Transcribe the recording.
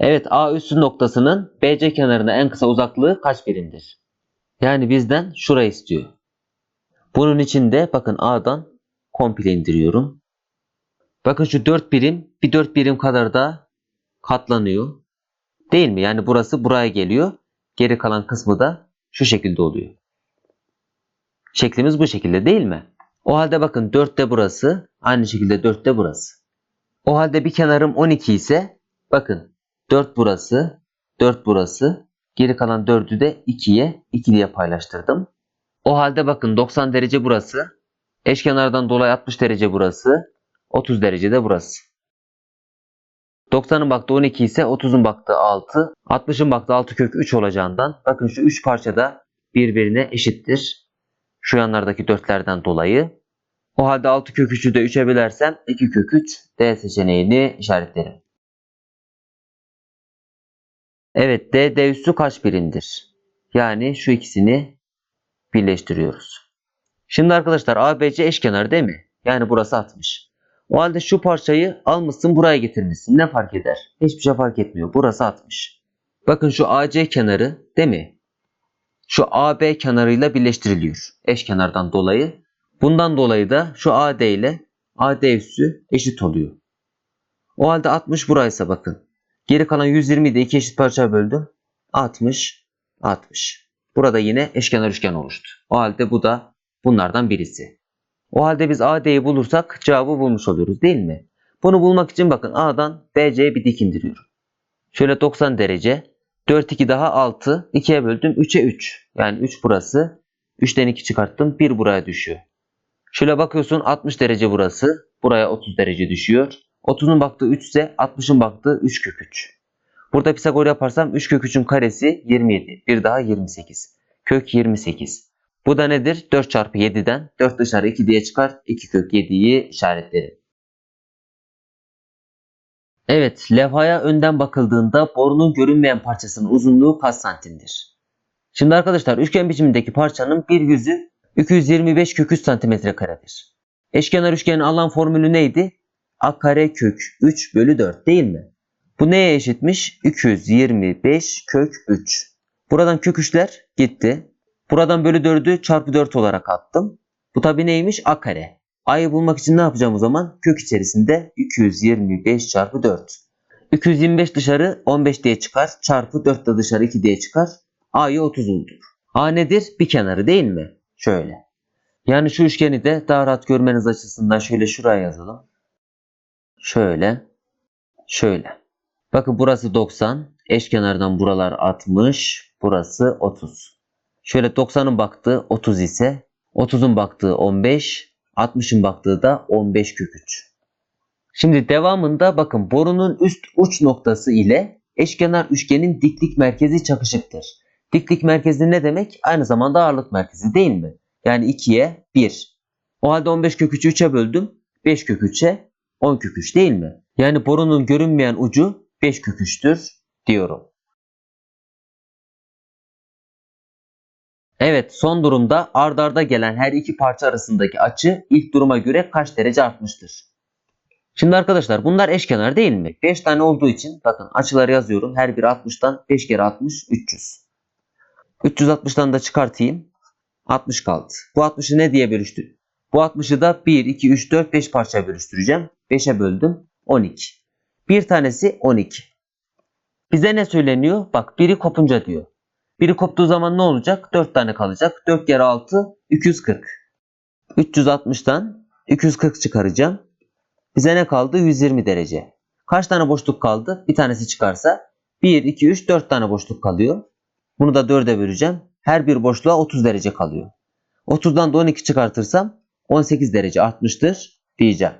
Evet A üssü noktasının BC kenarına en kısa uzaklığı kaç birimdir? Yani bizden şurayı istiyor. Bunun için de bakın A'dan komple indiriyorum. Bakın şu 4 birim bir 4 birim kadar da katlanıyor. Değil mi? Yani burası buraya geliyor. Geri kalan kısmı da şu şekilde oluyor. Şeklimiz bu şekilde değil mi? O halde bakın 4 de burası. Aynı şekilde 4 de burası. O halde bir kenarım 12 ise bakın 4 burası, 4 burası. Geri kalan 4'ü de 2'ye, 2 diye paylaştırdım. O halde bakın 90 derece burası. Eşkenardan dolayı 60 derece burası. 30 derece de burası. 90'ın baktığı 12 ise 30'un baktığı 6. 60'ın baktığı 6 kök 3 olacağından bakın şu 3 parça da birbirine eşittir. Şu yanlardaki 4'lerden dolayı. O halde 6 kök 3'ü de 3'e bölersem 2 kök 3 D seçeneğini işaretlerim. Evet D, D üssü kaç birimdir? Yani şu ikisini birleştiriyoruz. Şimdi arkadaşlar ABC eşkenar değil mi? Yani burası 60. O halde şu parçayı almışsın buraya getirmişsin. Ne fark eder? Hiçbir şey fark etmiyor. Burası 60. Bakın şu AC kenarı değil mi? Şu AB kenarıyla birleştiriliyor. Eşkenardan dolayı. Bundan dolayı da şu AD ile AD üssü eşit oluyor. O halde 60 buraysa bakın. Geri kalan 120'yi de iki eşit parçaya böldüm. 60, 60. Burada yine eşkenar üçgen oluştu. O halde bu da bunlardan birisi. O halde biz AD'yi bulursak cevabı bulmuş oluyoruz değil mi? Bunu bulmak için bakın A'dan BC'ye bir dik indiriyorum. Şöyle 90 derece. 4 2 daha 6. 2'ye böldüm. 3'e 3. Yani 3 burası. 3'ten 2 çıkarttım. 1 buraya düşüyor. Şöyle bakıyorsun 60 derece burası. Buraya 30 derece düşüyor. 30'un baktığı 3 ise 60'ın baktığı 3 kök 3. Burada Pisagor yaparsam 3 kök 3'ün karesi 27. Bir daha 28. Kök 28. Bu da nedir? 4 çarpı 7'den 4 dışarı 2 diye çıkar. 2 kök 7'yi işaretlerim. Evet, levhaya önden bakıldığında borunun görünmeyen parçasının uzunluğu kaç santimdir? Şimdi arkadaşlar üçgen biçimindeki parçanın bir yüzü 225 kök 3 santimetre karedir. Eşkenar üçgenin alan formülü neydi? A kare kök 3 bölü 4 değil mi? Bu neye eşitmiş? 225 kök 3. Buradan kök 3'ler gitti. Buradan bölü 4'ü çarpı 4 olarak attım. Bu tabi neymiş? A kare. A'yı bulmak için ne yapacağım o zaman? Kök içerisinde 225 çarpı 4. 225 dışarı 15 diye çıkar. Çarpı 4 de dışarı 2 diye çıkar. A'yı 30 bulduk. A nedir? Bir kenarı değil mi? Şöyle. Yani şu üçgeni de daha rahat görmeniz açısından şöyle şuraya yazalım. Şöyle. Şöyle. Bakın burası 90. Eşkenardan buralar 60. Burası 30. Şöyle 90'ın baktığı 30 ise 30'un baktığı 15. 60'ın baktığı da 15 kök 3. Şimdi devamında bakın borunun üst uç noktası ile eşkenar üçgenin diklik merkezi çakışıktır. Diklik merkezi ne demek? Aynı zamanda ağırlık merkezi değil mi? Yani 2'ye 1. O halde 15 kök 3'ü 3'e böldüm. 5 kök 3'e 10 kök 3 değil mi? Yani borunun görünmeyen ucu 5 kök 3'tür diyorum. Evet son durumda ardarda arda gelen her iki parça arasındaki açı ilk duruma göre kaç derece artmıştır? Şimdi arkadaşlar bunlar eşkenar değil mi? 5 tane olduğu için bakın açıları yazıyorum. Her biri 60'tan 5 kere 60 300. 360'tan da çıkartayım. 60 kaldı. Bu 60'ı ne diye bölüştür? Bu 60'ı da 1, 2, 3, 4, 5 parçaya bölüştüreceğim. 5'e böldüm. 12. Bir tanesi 12. Bize ne söyleniyor? Bak biri kopunca diyor. Biri koptuğu zaman ne olacak? 4 tane kalacak. 4 kere 6 240. 360'tan 240 çıkaracağım. Bize ne kaldı? 120 derece. Kaç tane boşluk kaldı? Bir tanesi çıkarsa 1, 2, 3, 4 tane boşluk kalıyor. Bunu da 4'e böleceğim. Her bir boşluğa 30 derece kalıyor. 30'dan da 12 çıkartırsam 18 derece artmıştır diyeceğim.